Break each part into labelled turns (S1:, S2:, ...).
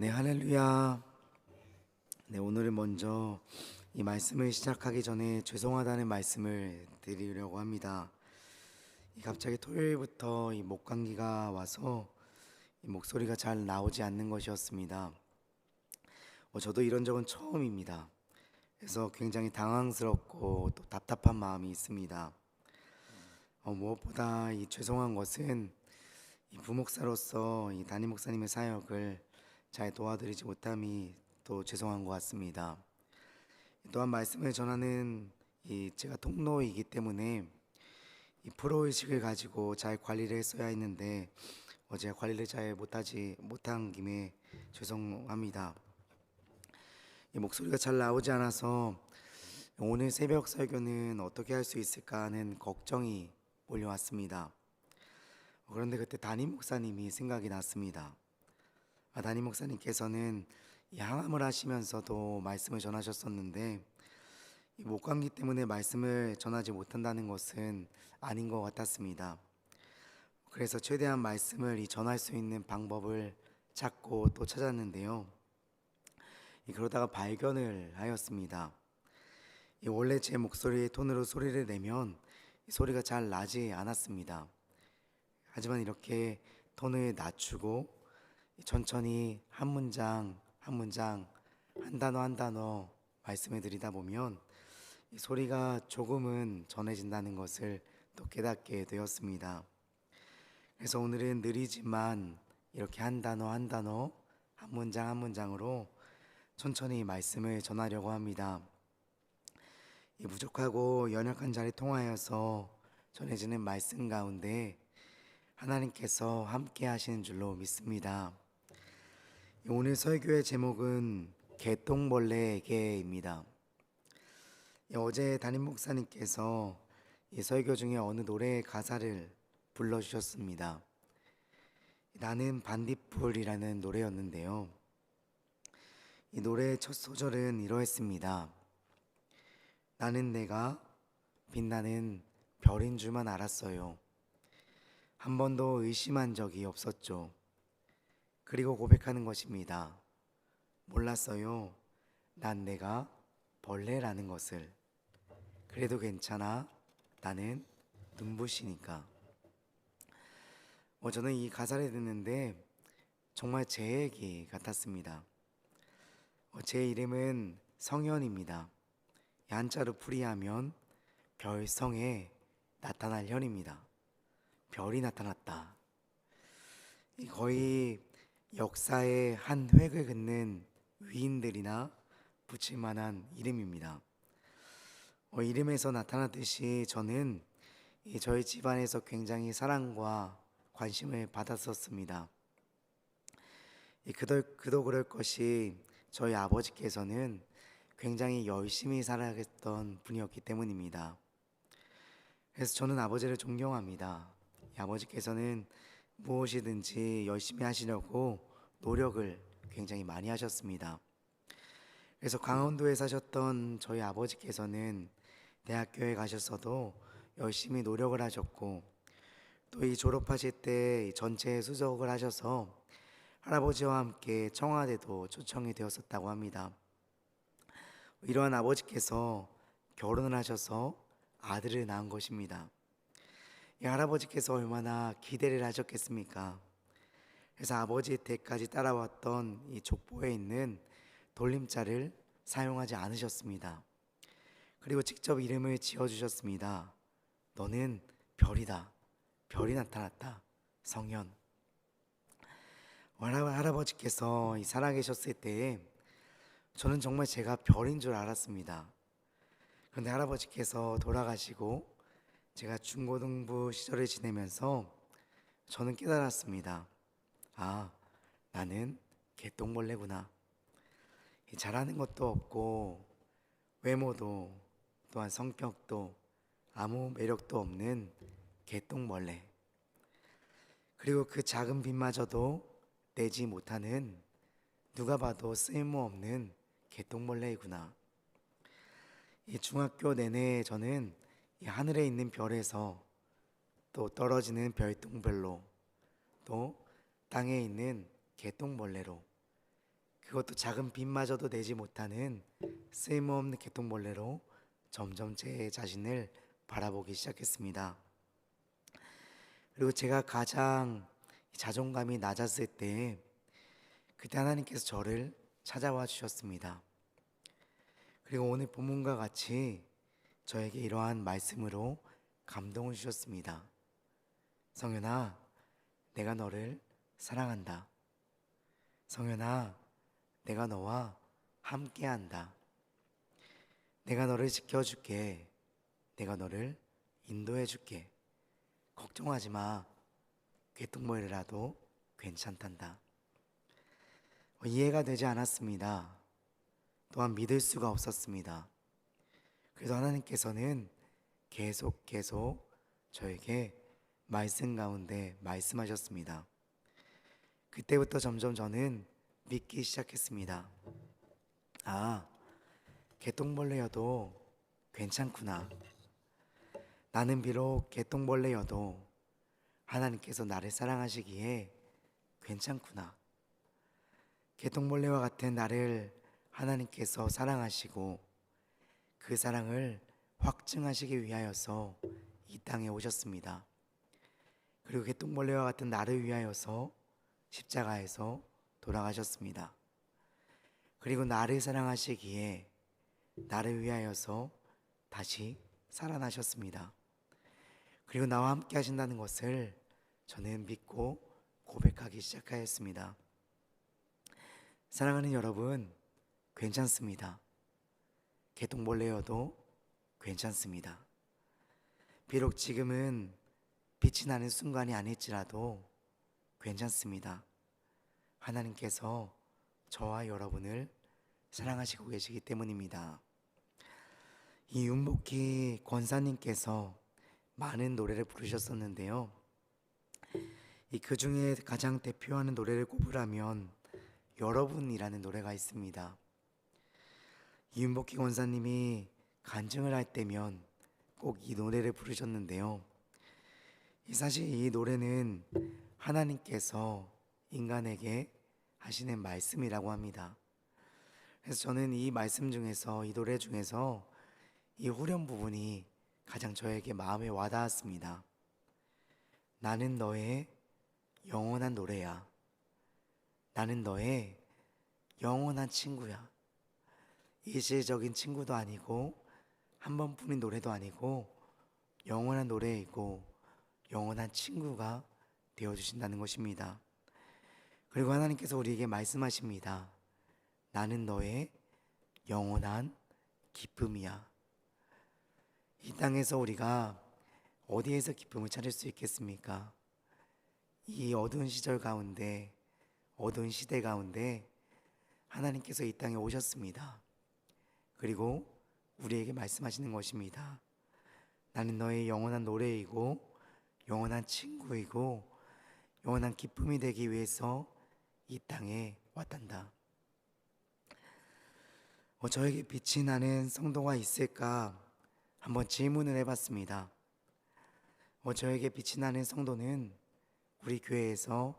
S1: 네, 할렐루야. 네, 오늘은 먼저 이 말씀을 시작하기 전에 죄송하다는 말씀을 드리려고 합니다. 이 갑자기 토요일부터 이 목감기가 와서 이 목소리가 잘 나오지 않는 것이었습니다. 어, 저도 이런 적은 처음입니다. 그래서 굉장히 당황스럽고 또 답답한 마음이 있습니다. 어, 무엇보다 이 죄송한 것은 이 부목사로서 이 담임 목사님의 사역을 잘 도와드리지 못함이 또 죄송한 것 같습니다. 또한 말씀을 전하는 이 제가 통로이기 때문에 이 프로 의식을 가지고 잘 관리를 했어야 했는데 어제 관리를 잘 못하지 못한 김에 죄송합니다. 이 목소리가 잘 나오지 않아서 오늘 새벽 설교는 어떻게 할 수 있을까 하는 걱정이 몰려왔습니다. 그런데 그때 담임 목사님이 생각이 났습니다. 아, 담임 목사님께서는 이 항암을 하시면서도 말씀을 전하셨었는데 이 목감기 때문에 말씀을 전하지 못한다는 것은 아닌 것 같았습니다. 그래서 최대한 말씀을 이 전할 수 있는 방법을 찾고 또 찾았는데요. 이 그러다가 발견을 하였습니다. 이 원래 제 목소리의 톤으로 소리를 내면 이 소리가 잘 나지 않았습니다. 하지만 이렇게 톤을 낮추고 천천히 한 문장 한 문장 한 단어 한 단어 말씀해 드리다 보면 이 소리가 조금은 전해진다는 것을 또 깨닫게 되었습니다. 그래서 오늘은 느리지만 이렇게 한 단어 한 단어 한 문장 한 문장으로 천천히 말씀을 전하려고 합니다. 이 부족하고 연약한 자리 통하여서 전해지는 말씀 가운데 하나님께서 함께 하시는 줄로 믿습니다. 오늘 설교의 제목은 개똥벌레에게입니다. 어제 담임 목사님께서 이 설교 중에 어느 노래의 가사를 불러주셨습니다. 나는 반딧불이라는 노래였는데요. 이 노래의 첫 소절은 이러했습니다. 나는 내가 빛나는 별인 줄만 알았어요. 한 번도 의심한 적이 없었죠. 그리고 고백하는 것입니다. 몰랐어요. 난 내가 벌레라는 것을. 그래도 괜찮아. 나는 눈부시니까. 어, 저는 이 가사를 듣는데 정말 제 얘기 같았습니다. 어, 제 이름은 성현입니다. 한자로 풀이하면 별성에 나타날 현입니다. 별이 나타났다. 거의 역사의 한 획을 긋는 위인들이나 붙일 만한 이름입니다. 어, 이름에서 나타났듯이 저는 저희 집안에서 굉장히 사랑과 관심을 받았었습니다. 그도, 그도 그럴 것이 저희 아버지께서는 굉장히 열심히 살아갔던 분이었기 때문입니다. 그래서 저는 아버지를 존경합니다. 아버지께서는 무엇이든지 열심히 하시려고 노력을 굉장히 많이 하셨습니다. 그래서 강원도에 사셨던 저희 아버지께서는 대학교에 가셨어도 열심히 노력을 하셨고 또 이 졸업하실 때 전체 수석을 하셔서 할아버지와 함께 청와대도 초청이 되었었다고 합니다. 이러한 아버지께서 결혼을 하셔서 아들을 낳은 것입니다. 이 할아버지께서 얼마나 기대를 하셨겠습니까? 그래서 아버지 때까지 따라왔던 이 족보에 있는 돌림자를 사용하지 않으셨습니다. 그리고 직접 이름을 지어 주셨습니다. 너는 별이다. 별이 나타났다. 성현. 할아버지께서 살아계셨을 때에 저는 정말 제가 별인 줄 알았습니다. 그런데 할아버지께서 돌아가시고 제가 중고등부 시절을 지내면서 저는 깨달았습니다. 아, 나는 개똥벌레구나. 잘하는 것도 없고 외모도 또한 성격도 아무 매력도 없는 개똥벌레. 그리고 그 작은 빛마저도 내지 못하는 누가 봐도 쓸모없는 개똥벌레이구나. 이 중학교 내내 저는 이 하늘에 있는 별에서 또 떨어지는 별똥별로 또 땅에 있는 개똥벌레로 그것도 작은 빛마저도 내지 못하는 쓸모없는 개똥벌레로 점점 제 자신을 바라보기 시작했습니다. 그리고 제가 가장 자존감이 낮았을 때 그때 하나님께서 저를 찾아와 주셨습니다. 그리고 오늘 본문과 같이 저에게 이러한 말씀으로 감동을 주셨습니다. 성현아, 내가 너를 사랑한다. 성현아, 내가 너와 함께한다. 내가 너를 지켜줄게. 내가 너를 인도해줄게. 걱정하지 마. 괴통모이라도 괜찮단다. 어, 이해가 되지 않았습니다. 또한 믿을 수가 없었습니다. 그래서 하나님께서는 계속 계속 저에게 말씀 가운데 말씀하셨습니다. 그때부터 점점 저는 믿기 시작했습니다. 아, 개똥벌레여도 괜찮구나. 나는 비록 개똥벌레여도 하나님께서 나를 사랑하시기에 괜찮구나. 개똥벌레와 같은 나를 하나님께서 사랑하시고 그 사랑을 확증하시기 위하여서 이 땅에 오셨습니다. 그리고 개똥벌레와 같은 나를 위하여서 십자가에서 돌아가셨습니다. 그리고 나를 사랑하시기에 나를 위하여서 다시 살아나셨습니다. 그리고 나와 함께 하신다는 것을 저는 믿고 고백하기 시작하였습니다. 사랑하는 여러분, 괜찮습니다. 개똥벌레여도 괜찮습니다. 비록 지금은 빛이 나는 순간이 아닐지라도 괜찮습니다. 하나님께서 저와 여러분을 사랑하시고 계시기 때문입니다. 이 윤복희 권사님께서 많은 노래를 부르셨었는데요. 이 그 중에 가장 대표하는 노래를 꼽으라면 여러분이라는 노래가 있습니다. 이윤복희 권사님이 간증을 할 때면 꼭 이 노래를 부르셨는데요. 사실 이 노래는 하나님께서 인간에게 하시는 말씀이라고 합니다. 그래서 저는 이 말씀 중에서 이 노래 중에서 이 후렴 부분이 가장 저에게 마음에 와닿았습니다. 나는 너의 영원한 노래야. 나는 너의 영원한 친구야. 일시적인 친구도 아니고 한 번뿐인 노래도 아니고 영원한 노래이고 영원한 친구가 되어 주신다는 것입니다. 그리고 하나님께서 우리에게 말씀하십니다. 나는 너의 영원한 기쁨이야. 이 땅에서 우리가 어디에서 기쁨을 찾을 수 있겠습니까? 이 어두운 시절 가운데, 어두운 시대 가운데 하나님께서 이 땅에 오셨습니다. 그리고 우리에게 말씀하시는 것입니다. 나는 너의 영원한 노래이고, 영원한 친구이고, 영원한 기쁨이 되기 위해서 이 땅에 왔단다. 어, 저에게 빛이 나는 성도가 있을까 한번 질문을 해봤습니다. 어, 저에게 빛이 나는 성도는 우리 교회에서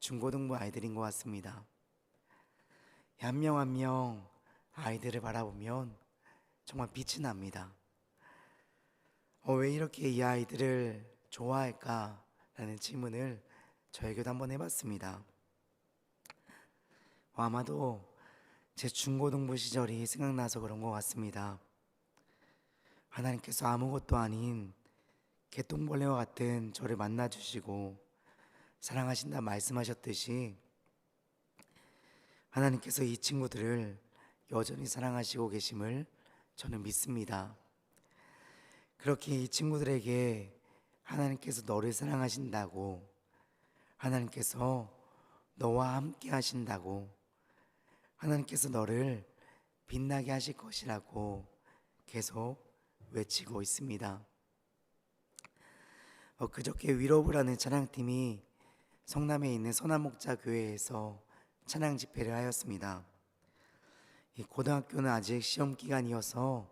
S1: 중고등부 아이들인 것 같습니다. 한 명 한명 아이들을 바라보면 정말 빛이 납니다. 어, 왜 이렇게 이 아이들을 좋아할까? 라는 질문을 저에게도 한번 해봤습니다. 어, 아마도 제 중고등부 시절이 생각나서 그런 것 같습니다. 하나님께서 아무것도 아닌 개똥벌레와 같은 저를 만나주시고 사랑하신다 말씀하셨듯이 하나님께서 이 친구들을 여전히 사랑하시고 계심을 저는 믿습니다. 그렇게 이 친구들에게 하나님께서 너를 사랑하신다고 하나님께서 너와 함께 하신다고 하나님께서 너를 빛나게 하실 것이라고 계속 외치고 있습니다. 어, 그저께 위로브라는 찬양팀이 성남에 있는 선한목자 교회에서 찬양 집회를 하였습니다. 이 고등학교는 아직 시험 기간이어서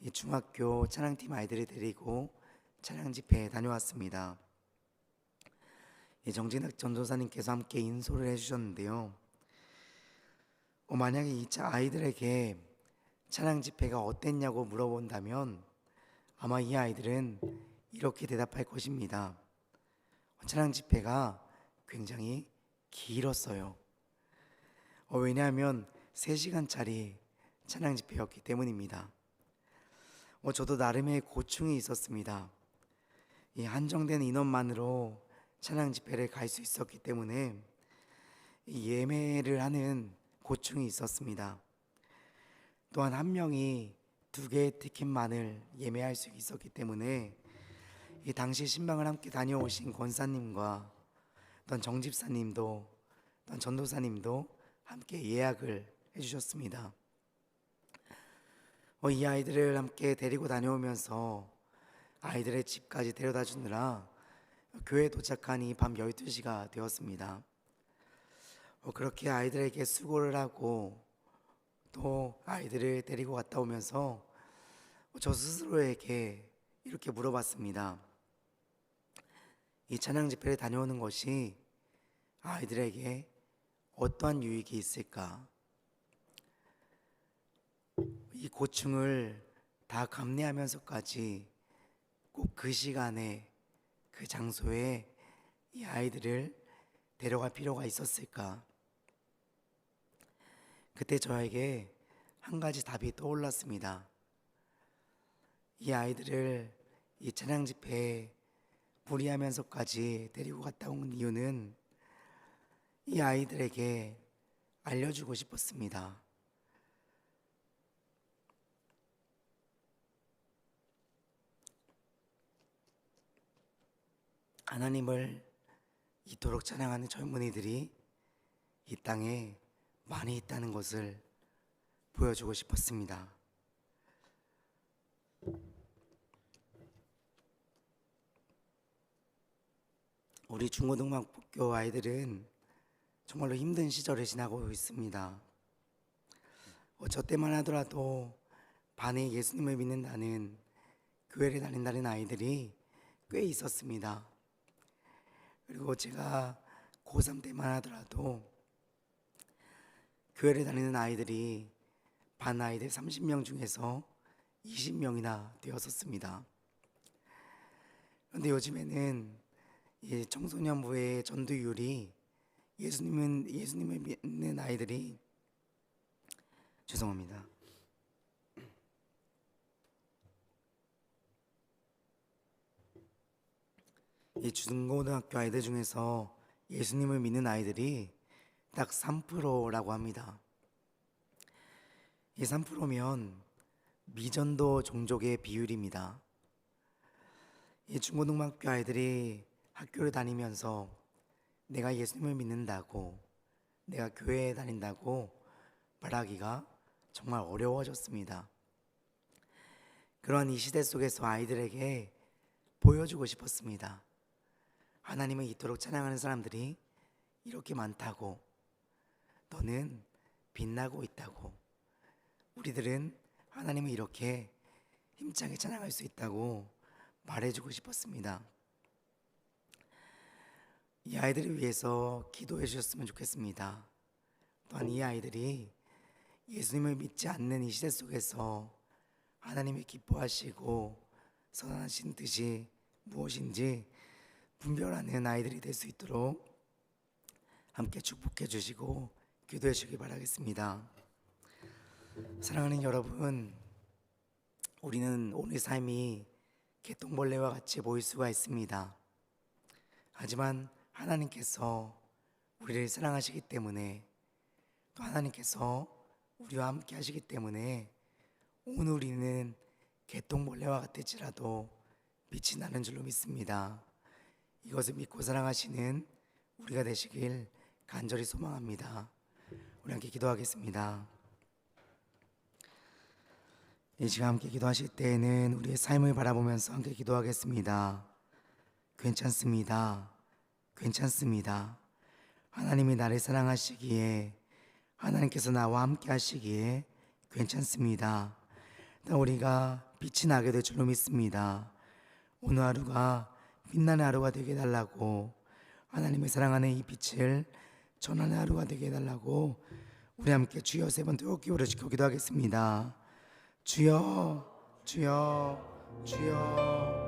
S1: 이 중학교 찬양팀 아이들을 데리고 찬양 집회에 다녀왔습니다. 정진학 전도사님께서 함께 인솔을 해주셨는데요. 어, 만약에 이 차 아이들에게 찬양 집회가 어땠냐고 물어본다면 아마 이 아이들은 이렇게 대답할 것입니다. 찬양 집회가 굉장히 길었어요. 어, 왜냐하면 3시간짜리 찬양 집회였기 때문입니다. 어, 저도 나름의 고충이 있었습니다. 이 한정된 인원만으로 찬양 집회를 갈 수 있었기 때문에 이 예매를 하는 고충이 있었습니다. 또한 한 명이 두 개의 티켓만을 예매할 수 있었기 때문에 이 당시 신방을 함께 다녀오신 권사님과 어떤 정집사님도 어떤 전도사님도 함께 예약을 해주셨습니다. 어, 이 아이들을 함께 데리고 다녀오면서 아이들의 집까지 데려다 주느라 교회에 도착하니 밤 12시가 되었습니다. 어, 그렇게 아이들에게 수고를 하고 또 아이들을 데리고 갔다 오면서 저 스스로에게 이렇게 물어봤습니다. 이 찬양 집회를 다녀오는 것이 아이들에게 어떠한 유익이 있을까? 이 고충을 다 감내하면서까지 꼭 그 시간에 그 장소에 이 아이들을 데려갈 필요가 있었을까? 그때 저에게 한 가지 답이 떠올랐습니다. 이 아이들을 이 찬양 집회에 무리하면서까지 데리고 갔다 온 이유는 이 아이들에게 알려주고 싶었습니다. 하나님을 이토록 찬양하는 젊은이들이 이 땅에 많이 있다는 것을 보여주고 싶었습니다. 우리 중고등학교 아이들은 정말로 힘든 시절을 지나고 있습니다. 어, 저 때만 하더라도 반에 예수님을 믿는다는 교회를 다닌다는 아이들이 꽤 있었습니다. 그리고 제가 고3 때만 하더라도 교회를 다니는 아이들이 반 아이들 30명 중에서 20명이나 되었었습니다. 그런데 요즘에는 이 청소년부의 전도율이 예수님은 예수님을 믿는 아이들이 죄송합니다. 이 중고등학교 아이들 중에서 예수님을 믿는 아이들이 딱 3%라고 합니다. 이 3%면 미전도 종족의 비율입니다. 이 중고등학교 아이들이 학교를 다니면서 내가 예수님을 믿는다고 내가 교회에 다닌다고 말하기가 정말 어려워졌습니다. 그러한 이 시대 속에서 아이들에게 보여주고 싶었습니다. 하나님을 이토록 찬양하는 사람들이 이렇게 많다고 너는 빛나고 있다고 우리들은 하나님을 이렇게 힘차게 찬양할 수 있다고 말해주고 싶었습니다. 이 아이들을 위해서 기도해 주셨으면 좋겠습니다. 또한 이 아이들이 예수님을 믿지 않는 이 시대 속에서 하나님이 기뻐하시고 선하신 뜻이 무엇인지 분별하는 아이들이 될 수 있도록 함께 축복해 주시고 기도해 주기 바라겠습니다. 사랑하는 여러분, 우리는 오늘 삶이 개똥벌레와 같이 보일 수가 있습니다. 하지만 하나님께서 우리를 사랑하시기 때문에 또 하나님께서 우리와 함께 하시기 때문에 오늘 우리는 개똥벌레와 같을지라도 빛이 나는 줄로 믿습니다. 이것을 믿고 사랑하시는 우리가 되시길 간절히 소망합니다. 우리 함께 기도하겠습니다. 이 시간 함께 기도하실 때에는 우리의 삶을 바라보면서 함께 기도하겠습니다. 괜찮습니다. 괜찮습니다. 하나님이 나를 사랑하시기에 하나님께서 나와 함께 하시기에 괜찮습니다. 우리가 빛이 나게 될 줄로 믿습니다. 오늘 하루가 빛나는 하루가 되게 해달라고 하나님의 사랑하는 이 빛을 전하는 하루가 되게 해달라고 우리 함께 주여 세 번 뜨겁게 부르짖고 기도하겠습니다. 주여 주여 주여.